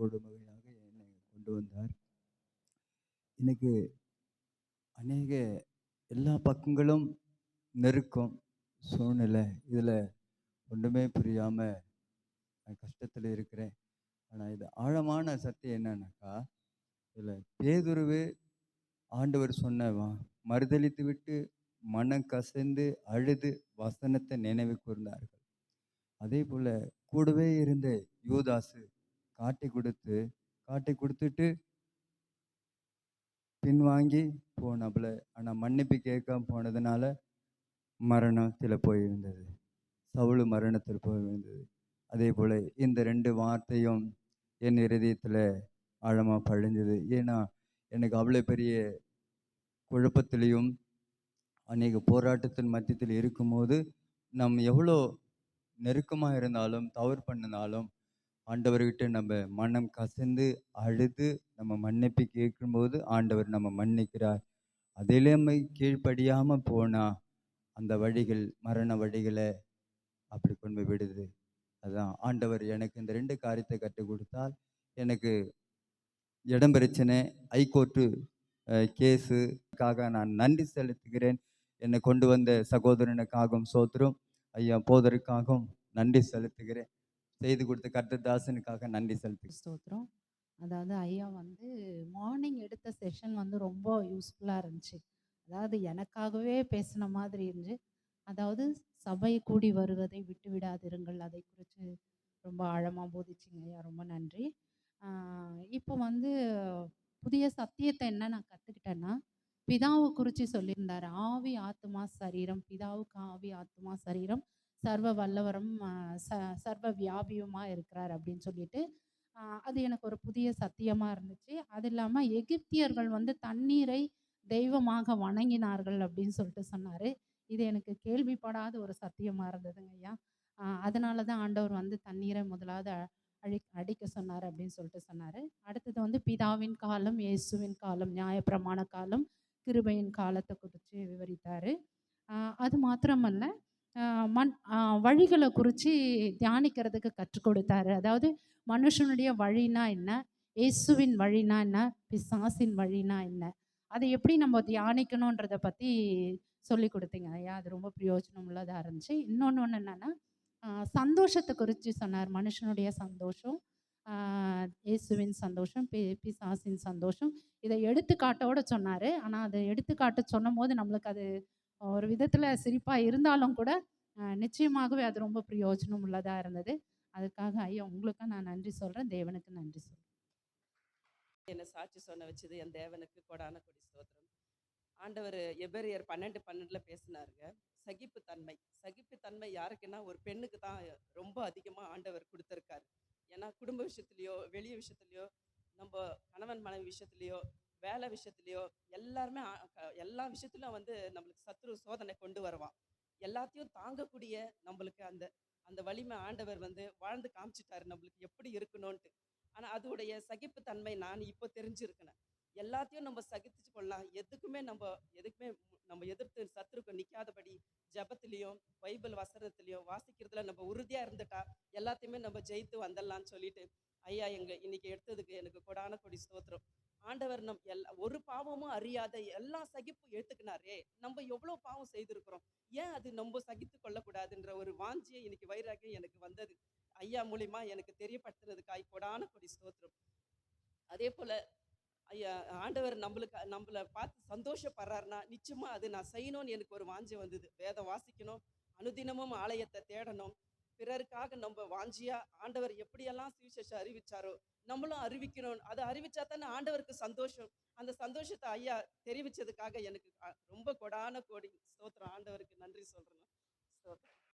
கற்றுக் வகையாக என்னை கொண்டு வந்தார். எனக்கு அநேக எல்லா பக்கங்களும் நெருக்கம் சூழ்நிலை. இதில் ஒன்றுமே புரியாமல் நான் கஷ்டத்தில் இருக்கிறேன். ஆனால் இது ஆழமான சத்தியம் என்னன்னாக்கா இதில் பேதுருவு ஆண்டவர் சொன்ன மறுதளித்து மறுதலித்து விட்டு மனம் கசந்து அழுது வசனத்தை நினைவு கூர்ந்தார்கள். அதே போல் கூடவே இருந்த யூதாசு காட்டி கொடுத்து காட்டி கொடுத்துட்டு பின்வாங்கி போனப்பல ஆனால் மன்னிப்பு கேட்காம போனதுனால மரணத்தில் போயிருந்தது சவுளு மரணத்தில் போயிருந்தது அதே போல் இந்த ரெண்டு வார்த்தையும் என் இருதயத்தில் ஆழமாக பழிஞ்சது. ஏன்னா எனக்கு அவ்வளோ பெரிய குழப்பத்திலையும் அநேக போராட்டத்தின் மத்தியத்தில் இருக்கும்போது நம் எவ்வளோ நெருக்கமாக இருந்தாலும் தவறு பண்ணினாலும் ஆண்டவர்கிட்ட நம்ம மனம் கசந்து அழுது நம்ம மன்னிப்பு கேட்கும்போது ஆண்டவர் நம்ம மன்னிக்கிறார். அதிலேயும் நம்ம கீழ்ப்படியாமல் போனால் அந்த வழிகள் மரண வழிகளை அப்படி கொண்டு போய் விடுது. அதுதான் ஆண்டவர் எனக்கு இந்த ரெண்டு காரியத்தை கற்றுக் கொடுத்தால் எனக்கு இடம் பிரச்சனை ஹைகோர்ட்டு கேஸுக்காக நான் நன்றி செலுத்துகிறேன். என்னை கொண்டு வந்த சகோதரனுக்காகவும் சோத்திரம் ஐயா போதருக்காகவும் நன்றி செலுத்துகிறேன். செய்து கொடுத்த கர்த்ததாசனுக்காக நன்றி செலுத்துகிறேன். ஸ்தோத்திரம். அதாவது ஐயா வந்து மார்னிங் எடுத்த செஷன் வந்து ரொம்ப யூஸ்ஃபுல்லாக இருந்துச்சு. அதாவது எனக்காகவே பேசின மாதிரி இருந்துச்சு அதாவது சபை கூடி வருவதை விட்டு விடாதிருங்கள். அதை குறித்து ரொம்ப ஆழமாக போதிச்சிங்க ஐயா. ரொம்ப நன்றி. இப்போ வந்து புதிய சத்தியத்தை என்ன நான் கற்றுக்கிட்டேன்னா பிதாவை குறித்து சொல்லியிருந்தார். ஆவி ஆத்மா சரீரம். பிதாவுக்கு ஆவி ஆத்மா சரீரம். சர்வ வல்லவரும் ச சர்வ வியாபியுமா இருக்கிறார் அப்படின்னு சொல்லிட்டு அது எனக்கு ஒரு புதிய சத்தியமாக இருந்துச்சு. அது இல்லாமல் எகிப்தியர்கள் வந்து தண்ணீரை தெய்வமாக வணங்கினார்கள் அப்படின்னு சொல்லிட்டு சொன்னார். இது எனக்கு கேள்விப்படாத ஒரு சத்தியமாக இருந்ததுங்க ஐயா. அதனால தான் ஆண்டவர் வந்து தண்ணீரை முதலாவது அழி அடிக்க சொன்னார் அப்படின்னு சொல்லிட்டு சொன்னார். அடுத்தது வந்து பிதாவின் காலம் இயேசுவின் காலம் நியாயப்பிரமாண காலம் கிருபையின் காலத்தை குறித்து விவரித்தார். அது மாத்திரமல்ல மண் வழிகளை குறித்து தியானிக்கிறதுக்கு கற்றுக் கொடுத்தாரு. அதாவது மனுஷனுடைய வழினா என்ன? இயேசுவின் வழினா என்ன? பிசாசின் வழினா என்ன? அதை எப்படி நம்ம தியானிக்கணுன்றதை பற்றி சொல்லி கொடுத்தீங்க ஐயா. அது ரொம்ப பிரயோஜனம் உள்ளதாக இருந்துச்சு. இன்னொன்று ஒன்று என்னென்னா சந்தோஷத்தை குறித்து சொன்னார். மனுஷனுடைய சந்தோஷம் இயேசுவின் சந்தோஷம் பி பிசாசின் சந்தோஷம். இதை எடுத்துக்காட்டோட சொன்னார். ஆனால் அதை எடுத்துக்காட்டு சொன்னும் போது நம்மளுக்கு அது ஒரு விதத்தில் சிரிப்பாக இருந்தாலும் கூட நிச்சயமாகவே அது ரொம்ப பிரயோஜனம் உள்ளதாக இருந்தது. அதுக்காக ஐயா உங்களுக்கும் நான் நன்றி சொல்கிறேன் தேவனுக்கு நன்றி சொல்கிறேன் என்னை சாட்சி சொன்ன வச்சது என் தேவனுக்கு கொடான கொடி ஸ்தோத்திரம். ஆண்டவர் எபேரியர் பன்னெண்டு பன்னெண்டில் பேசினாருங்க. சகிப்புத்தன்மை. சகிப்புத்தன்மை யாருக்குன்னா ஒரு பெண்ணுக்கு தான் ரொம்ப அதிகமாக ஆண்டவர் கொடுத்துருக்காரு. ஏன்னா குடும்ப விஷயத்துலையோ வெளிய விஷயத்துலையோ நம்ம கணவன் மனைவி விஷயத்துலையோ வேலை விஷயத்துலையோ எல்லாருமே எல்லா விஷயத்துலையும் வந்து நம்மளுக்கு சத்ரு சோதனை கொண்டு வருவான். எல்லாத்தையும் தாங்கக்கூடிய நம்மளுக்கு அந்த அந்த வலிமை ஆண்டவர் வந்து வாழ்ந்து காமிச்சிட்டாரு நம்மளுக்கு எப்படி இருக்கணும்ன்ட்டு. ஆனால் அதோடைய சகிப்புத்தன்மை நான் இப்போ தெரிஞ்சிருக்கிறேன் எல்லாத்தையும் நம்ம சகித்து கொள்ளலாம். எதுக்குமே நம்ம எதுக்குமே நம்ம எதிர்த்து சத்துருக்கு நிற்காதபடி ஜபத்திலையும் பைபிள் வசனத்திலையும் வாசிக்கிறதுல நம்ம உறுதியாக இருந்துட்டா எல்லாத்தையுமே நம்ம ஜெயித்து வந்துடலாம்னு சொல்லிட்டு ஐயா எங்க இன்னைக்கு எடுத்ததுக்கு எனக்கு கொடான கொடி ஸ்தோத்திரம். ஆண்டவர் நம் எல்லா ஒரு பாவமும் அறியாத எல்லா சகிப்பும் எடுத்துக்கினாரே நம்ம எவ்வளோ பாவம் செய்திருக்கிறோம்? ஏன் அது நம்ம சகித்து கொள்ளக்கூடாதுன்ற ஒரு வாஞ்சியை இன்னைக்கு வைராகியம் எனக்கு வந்தது. ஐயா மூலியமா எனக்கு தெரியப்படுத்துறதுக்காய் கொடான கொடி ஸ்தோத்திரம். அதே போல ஐயா ஆண்டவர் நம்மளுக்கு நம்மளை பார்த்து சந்தோஷப்படுறாருன்னா நிச்சயமா அது நான் செய்யணும்னு எனக்கு ஒரு வாஞ்சி வந்தது. வேதம் வாசிக்கணும் அனுதினமும் ஆலயத்தை தேடணும் பிறருக்காக நம்ம வாஞ்சியா ஆண்டவர் எப்படியெல்லாம் சுவிசேஷம் அறிவிச்சாரோ நம்மளும் அறிவிக்கணும். அதை அறிவிச்சா தானே ஆண்டவருக்கு சந்தோஷம். அந்த சந்தோஷத்தை ஐயா தெரிவிச்சதுக்காக எனக்கு ரொம்ப கொடான கோடி ஸ்தோத்திரம். ஆண்டவருக்கு நன்றி சொல்றேன். ஸ்தோத்திரம்.